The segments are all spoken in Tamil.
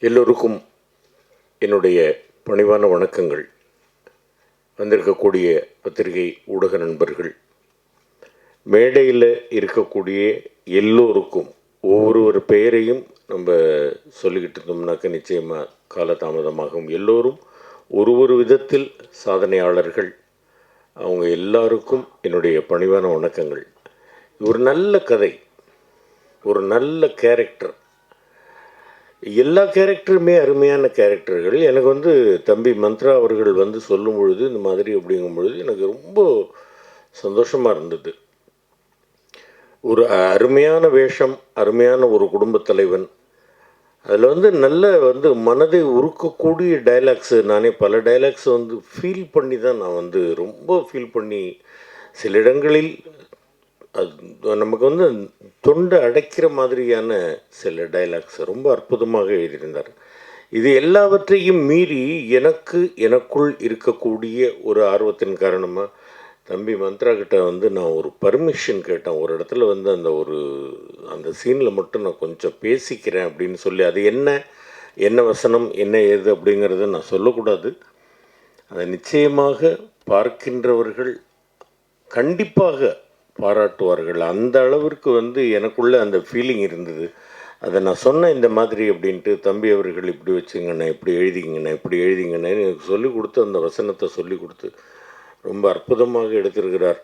எல்லோருக்கும் என்னுடைய பணிவான வணக்கங்கள். வந்திருக்கக்கூடிய பத்திரிகை ஊடக நண்பர்கள் மேடையில் இருக்கக்கூடிய எல்லோருக்கும் ஒவ்வொரு பெயரையும் நம்ம சொல்லிக்கிட்டு இருந்தோம்னாக்க நிச்சயமாக காலதாமதமாகும். எல்லோரும் ஒரு ஒரு விதத்தில் சாதனையாளர்கள். அவங்க எல்லாருக்கும் என்னுடைய பணிவான வணக்கங்கள். ஒரு நல்ல கதை ஒரு நல்ல கேரக்டர் எல்லா கேரக்டருமே அருமையான கேரக்டர்கள். எனக்கு வந்து தம்பி மந்த்ரா அவர்கள் வந்து சொல்லும் பொழுது இந்த மாதிரி அப்படிங்கும் பொழுது எனக்கு ரொம்ப சந்தோஷமாக இருந்தது. ஒரு அருமையான வேஷம் அருமையான ஒரு குடும்பத் தலைவன். அதில் வந்து நல்ல வந்து மனதை உருக்கக்கூடிய டைலாக்ஸு நானே பல டைலாக்ஸ் வந்து ஃபீல் பண்ணி தான் நான் வந்து ரொம்ப ஃபீல் பண்ணி சில இடங்களில் நமக்கு வந்து தொண்டை அடைக்கிற மாதிரியான சில டைலாக்ஸ் ரொம்ப அற்புதமாக எழுதியிருந்தார். இது எல்லாவற்றையும் மீறி எனக்கு எனக்குள் இருக்கக்கூடிய ஒரு ஆர்வத்தின் காரணமாக தம்பி மந்த்ரா கிட்ட வந்து நான் ஒரு பர்மிஷன் கேட்டேன். ஒரு இடத்துல வந்து அந்த ஒரு அந்த சீனில் மட்டும் நான் கொஞ்சம் பேசிக்கிறேன் அப்படின்னு சொல்லி அது என்ன என்ன வசனம் என்ன ஏது அப்படிங்கிறத நான் சொல்லக்கூடாது. அதை நிச்சயமாக பார்க்கின்றவர்கள் கண்டிப்பாக பாராட்டுவார்கள் அந்த அளவிற்கு வந்து எனக்குள்ளே அந்த ஃபீலிங் இருந்தது அதை நான் சொன்னேன் இந்த மாதிரி அப்படின்ட்டு தம்பி அவர்கள் இப்படி வச்சுங்கண்ணே இப்படி எழுதிங்கண்ணே இப்படி எழுதிங்கண்ணே எனக்கு சொல்லிக் கொடுத்து அந்த வசனத்தை சொல்லி கொடுத்து ரொம்ப அற்புதமாக எடுத்திருக்கிறார்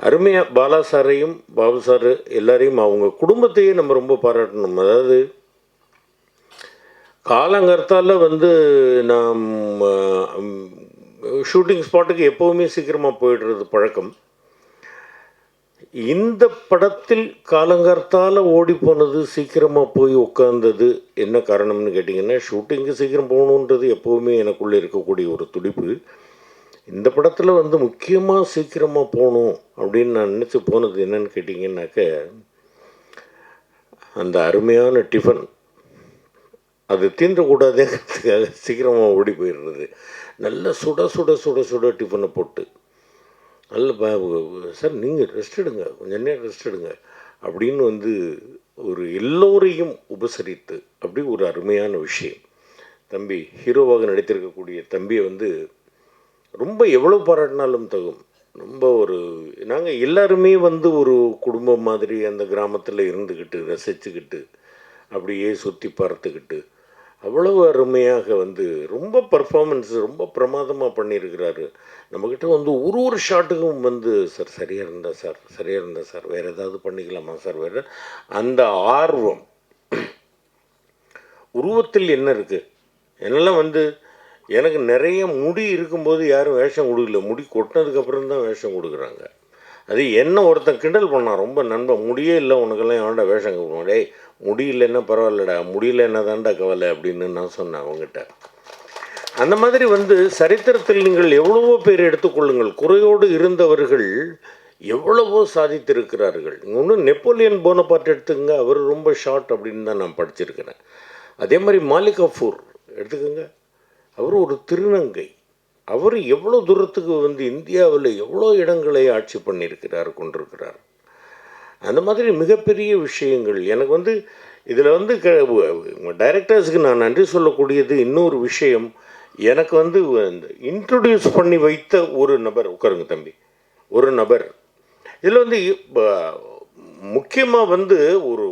அருமையாக பாலா சாரையும் பாபு சார் எல்லாரையும் அவங்க குடும்பத்தையே நம்ம ரொம்ப பாராட்டணும் அதாவது காலங்கர்த்தால வந்து நாம் ஷூட்டிங் ஸ்பாட்டுக்கு எப்போவுமே சீக்கிரமாக போயிடுறது பழக்கம் இந்த படத்தில் காலங்கார்த்தால் ஓடி போனது சீக்கிரமாக போய் உட்காந்தது என்ன காரணம்னு கேட்டிங்கன்னா ஷூட்டிங்கு சீக்கிரம் போகணுன்றது எப்போவுமே எனக்குள்ளே இருக்கக்கூடிய ஒரு துடிப்பு. இந்த படத்தில் வந்து முக்கியமாக சீக்கிரமாக போகணும் அப்படின்னு நான் நினச்சி போனது என்னன்னு கேட்டிங்கன்னாக்க அந்த அருமையான டிஃபன். அது தீண்டக்கூடாதுங்கிறதுக்காக சீக்கிரமாக ஓடி போயிடுறது. நல்ல சுட சுட சுட சுட டிஃபனை போட்டு. அல்ல ப- சார் நீங்கள் ரெஸ்ட் எடுங்க. கொஞ்சம் நேரம் ரெஸ்ட் எடுங்க. அப்படின்னு வந்து ஒரு எல்லோரையும் உபசரித்து அப்படி ஒரு அருமையான விஷயம். தம்பி ஹீரோவாக நடித்திருக்கக்கூடிய தம்பியை வந்து ரொம்ப எவ்வளோ பாராட்டினாலும் தகும். ரொம்ப ஒரு நாங்கள் எல்லாருமே வந்து ஒரு குடும்பம் மாதிரி அந்த கிராமத்தில் இருந்துக்கிட்டு ரசிச்சுக்கிட்டு அப்படியே சுற்றி பார்த்துக்கிட்டு அவ்வளவு அருமையாக வந்து ரொம்ப பர்ஃபார்மன்ஸ் ரொம்ப பிரமாதமாக பண்ணியிருக்கிறாரு. நம்மக்கிட்ட வந்து ஒரு ஒரு ஷாட்டுக்கும் வந்து சார் சரியாக இருந்தா சார் சரியாக இருந்தா சார் வேறு ஏதாவது பண்ணிக்கலாமா சார் வேறு அந்த ஆர்வம். உருவத்தில் என்ன இருக்குது என்னெல்லாம் வந்து எனக்கு நிறைய முடி இருக்கும்போது யாரும் வேஷம் கொடுக்கல. முடி கொட்டினதுக்கப்புறம் தான் வேஷம் கொடுக்குறாங்க. அது என்ன ஒருத்தன் கிண்டல் பண்ணான் ரொம்ப நண்பன் முடியே இல்லை உனக்கெல்லாம் எவன்டா வேஷம் கொடுப்பான் டேய் முடி பரவாயில்லடா முடியல என்ன தான்டா கவலை அப்படின்னு நான் சொன்னேன் அவங்ககிட்ட அந்த மாதிரி வந்து சரித்திரத்தில் நீங்கள் எவ்வளவோ பேர் எடுத்துக்கொள்ளுங்கள் குறையோடு இருந்தவர்கள் எவ்வளவோ சாதித்திருக்கிறார்கள். இன்னும் நெப்போலியன் போனபார்ட் எடுத்துங்க அவர் ரொம்ப ஷார்ட் அப்படின்னு தான் நான் படிச்சிருக்கிறேன். அதே மாதிரி மாலிக் கஃபூர் எடுத்துக்கோங்க அவர் ஒரு திருநங்கை. அவர் எவ்வளோ தூரத்துக்கு வந்து இந்தியாவில் எவ்வளோ இடங்களை ஆட்சி பண்ணியிருக்கிறார் கொண்டிருக்கிறார். அந்த மாதிரி மிகப்பெரிய விஷயங்கள். எனக்கு வந்து இதில் வந்து க டைரக்டர்ஸுக்கு நான் நன்றி சொல்லக்கூடியது இன்னொரு விஷயம். எனக்கு வந்து இன்ட்ரடியூஸ் பண்ணி வைத்த ஒரு நபர் உட்காருங்க தம்பி ஒரு நபர். இதில் வந்து முக்கியமாக வந்து ஒரு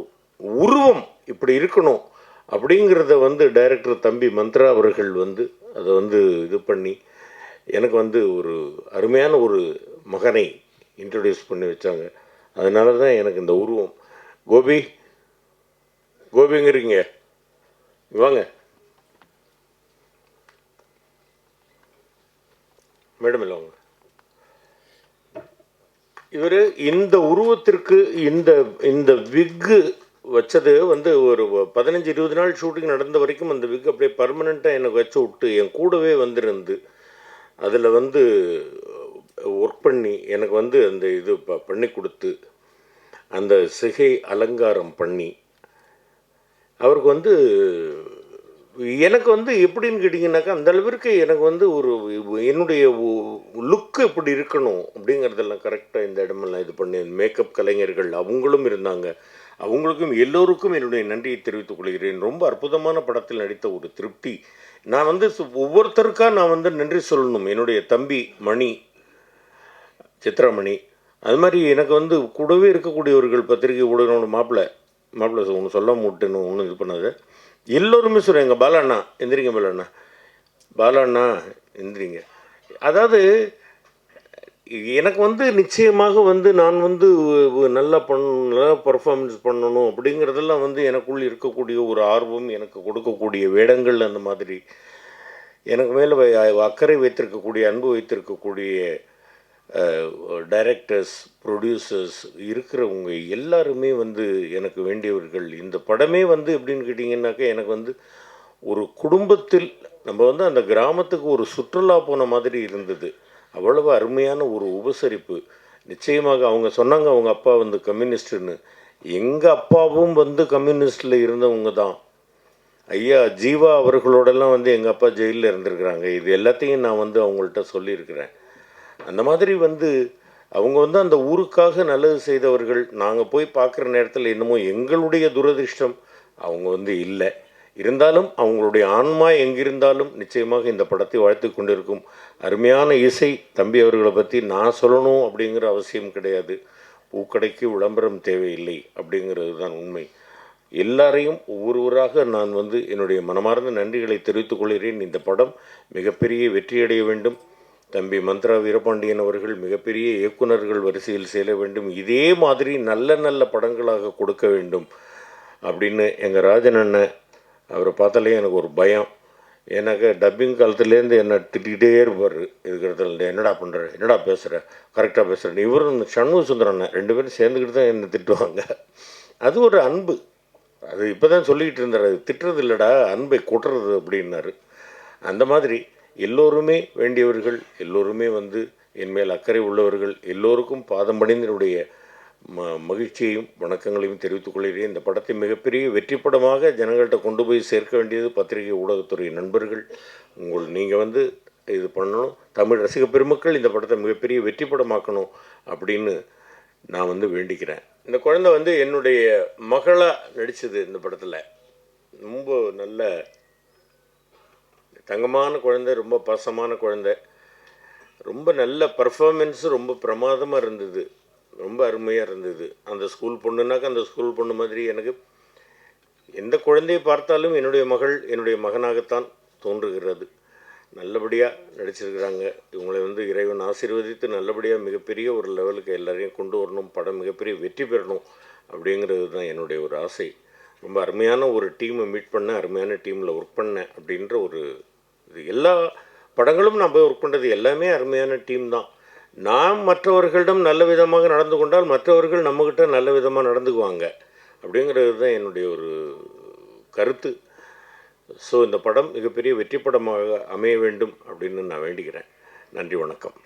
உருவம் இப்படி இருக்கணும் அப்படிங்கிறத வந்து டைரக்டர் தம்பி மந்த்ரா அவர்கள் வந்து அதை வந்து இது பண்ணி எனக்கு வந்து ஒரு அருமையான ஒரு மகனை இன்ட்ரடியூஸ் பண்ணி வச்சாங்க. அதனால தான் எனக்கு இந்த உருவம். கோபி கோபிங்கிறீங்க. வாங்க. மேடம் இல்லை வாங்க இவர் இந்த உருவத்திற்கு இந்த இந்த விக்கு வச்சது வந்து ஒரு பதினஞ்சு இருபது நாள் ஷூட்டிங் நடந்த வரைக்கும் அந்த விக் அப்படியே பர்மனெண்ட்டாக எனக்கு வச்சு விட்டு என் கூடவே வந்திருந்து அதில் வந்து ஒர்க் பண்ணி எனக்கு வந்து அந்த இது ப பண்ணி கொடுத்து அந்த சிகை அலங்காரம் பண்ணி அவருக்கு வந்து எனக்கு வந்து எப்படின்னு கேட்டிங்கனாக்கா அந்த அளவிற்கு எனக்கு வந்து ஒரு என்னுடைய லுக்கு எப்படி இருக்கணும் அப்படிங்கிறதெல்லாம் கரெக்டாக இந்த இடமெல்லாம் இது பண்ணி மேக்கப் கலைஞர்கள் அவங்களும் இருந்தாங்க. அவங்களுக்கும் எல்லோருக்கும் என்னுடைய நன்றியை தெரிவித்துக் கொள்கிறேன். ரொம்ப அற்புதமான படத்தில் நடித்த ஒரு திருப்தி. நான் வந்து ஒவ்வொருத்தருக்காக ஒவ்வொருத்தருக்கா நான் வந்து நன்றி சொல்லணும். என்னுடைய தம்பி மணி சித்ராமணி. அது மாதிரி எனக்கு வந்து கூடவே இருக்கக்கூடியவர்கள் பத்திரிகை ஊடகங்களோட மாப்பிள்ளை மாப்பிள்ளை ஒன்று சொல்ல முட்டுன்னு ஒன்று இது பண்ணாது. எல்லோருமே சொல்கிறேன் எங்கள் பாலாண்ணா எந்திரிங்க பாலாண்ணா. பாலாண்ணா எந்திரிங்க. அதாவது எனக்கு வந்து நிச்சயமாக வந்து நான் வந்து நல்லா பண்ண நல்லா பர்ஃபார்மன்ஸ் பண்ணணும் அப்படிங்கிறதெல்லாம் வந்து எனக்குள் இருக்கக்கூடிய ஒரு ஆர்வம் எனக்கு கொடுக்கக்கூடிய வேடங்கள் அந்த மாதிரி. எனக்கு மேலே அக்கறை வைத்திருக்கக்கூடிய அன்பு வைத்திருக்கக்கூடிய டைரக்டர்ஸ் ப்ரொடியூசர்ஸ் இருக்கிறவங்க எல்லாருமே வந்து எனக்கு வேண்டியவர்கள். இந்த படமே வந்து எப்படின்னு கேட்டிங்கன்னாக்கா எனக்கு வந்து ஒரு குடும்பத்தில் நம்ம வந்து அந்த கிராமத்துக்கு ஒரு சுற்றுலா போன மாதிரி இருந்தது. அவ்வளவு அருமையான ஒரு உபசரிப்பு. நிச்சயமாக அவங்க சொன்னாங்க அவங்க அப்பா வந்து கம்யூனிஸ்ட்டுன்னு எங்கள் அப்பாவும் வந்து கம்யூனிஸ்டில் இருந்தவங்க தான். ஐயா ஜீவா அவர்களோடெல்லாம் வந்து எங்கள் அப்பா ஜெயிலில் இருந்திருக்கிறாங்க. இது எல்லாத்தையும் நான் வந்து அவங்கள்ட்ட சொல்லியிருக்கிறேன். அந்த மாதிரி வந்து அவங்க வந்து அந்த ஊருக்காக நல்லது செய்தவர்கள். நாங்கள் போய் பார்க்குற நேரத்தில் என்னமோ எங்களுடைய துரதிர்ஷ்டம் அவங்க வந்து இல்லை. இருந்தாலும் அவங்களுடைய ஆன்மா எங்கிருந்தாலும் நிச்சயமாக இந்த படத்தை வாழ்த்து கொண்டிருக்கும். அருமையான இசை தம்பி அவர்களை பற்றி நான் சொல்லணும் அப்படிங்கிற அவசியம் கிடையாது. பூக்கடைக்கு விளம்பரம் தேவையில்லை அப்படிங்கிறது தான் உண்மை. எல்லாரையும் ஒவ்வொருவராக நான் வந்து என்னுடைய மனமார்ந்த நன்றிகளை தெரிவித்துக் கொள்கிறேன். இந்த படம் மிகப்பெரிய வெற்றியடைய வேண்டும். தம்பி மந்த்ரா வீரபாண்டியன் அவர்கள் மிகப்பெரிய இயக்குனர்கள் வரிசையில் சேர வேண்டும். இதே மாதிரி நல்ல நல்ல படங்களாக கொடுக்க வேண்டும் அப்படின்னு எங்கள் ராஜன் அண்ணன் அவரை பார்த்தாலே எனக்கு ஒரு பயம். எனக்கு டப்பிங் காலத்துலேருந்து என்னை திட்டிகிட்டே இருப்பார். இருக்கிறதுல என்னடா பண்ணுற என்னடா பேசுகிற கரெக்டாக பேசுகிறேன் இவரும் சண்முக சுந்தரம் ரெண்டு பேரும் சேர்ந்துக்கிட்டு தான் என்னை திட்டுவாங்க. அது ஒரு அன்பு. அது இப்போ தான் சொல்லிக்கிட்டு இருந்தார். அது திட்டுறது இல்லைடா அன்பை கொட்டுறது அப்படின்னாரு. அந்த மாதிரி எல்லோருமே வேண்டியவர்கள் எல்லோருமே வந்து என் மேல் அக்கறை உள்ளவர்கள் எல்லோருக்கும் பாதம் பணிந்தனுடைய ம மகிழ்ச்சியையும் வணக்கங்களையும் தெரிவித்துக் கொள்கிறேன். இந்த படத்தை மிகப்பெரிய வெற்றி படமாக ஜனங்கள்கிட்ட கொண்டு போய் சேர்க்க வேண்டியது பத்திரிகை ஊடகத்துறை நண்பர்கள். உங்கள் நீங்கள் வந்து இது பண்ணணும். தமிழ் ரசிக பெருமக்கள் இந்த படத்தை மிகப்பெரிய வெற்றி படமாக்கணும் அப்படின்னு நான் வந்து வேண்டிக்கிறேன். இந்த குழந்தை வந்து என்னுடைய மகளாக நடித்தது இந்த படத்தில். ரொம்ப நல்ல தங்கமான குழந்தை ரொம்ப பாசமான குழந்தை. ரொம்ப நல்ல பர்ஃபார்மென்ஸும் ரொம்ப பிரமாதமாக இருந்தது. ரொம்ப அருமையாக இருந்தது. அந்த ஸ்கூல் பொண்ணுனாக்கா அந்த ஸ்கூல் பொண்ணு மாதிரி எனக்கு எந்த குழந்தையை பார்த்தாலும் என்னுடைய மகள் என்னுடைய மகனாகத்தான் தோன்றுகிறது. நல்லபடியாக நடிச்சிருக்கிறாங்க. இவங்களை வந்து இறைவன் ஆசீர்வதித்து நல்லபடியாக மிகப்பெரிய ஒரு லெவலுக்கு எல்லாரையும் கொண்டு வரணும். படம் மிகப்பெரிய வெற்றி பெறணும் அப்படிங்கிறது தான் என்னுடைய ஒரு ஆசை. ரொம்ப அருமையான ஒரு டீமை மீட் பண்ணேன். அருமையான டீமில் ஒர்க் பண்ணேன் அப்படின்ற ஒரு இது. எல்லா படங்களும் நான் போய் ஒர்க் பண்ணுறது எல்லாமே அருமையான டீம் தான். நாம் மற்றவர்களிடம் நல்ல விதமாக நடந்து கொண்டால் மற்றவர்கள் நம்மக்கிட்ட நல்ல விதமாக நடந்துக்குவாங்க. அப்படிங்கிறது தான் என்னுடைய ஒரு கருத்து. ஸோ இந்த படம் மிகப்பெரிய வெற்றி படமாக அமைய வேண்டும் அப்படின்னு நான் வேண்டிக்கிறேன். நன்றி வணக்கம்.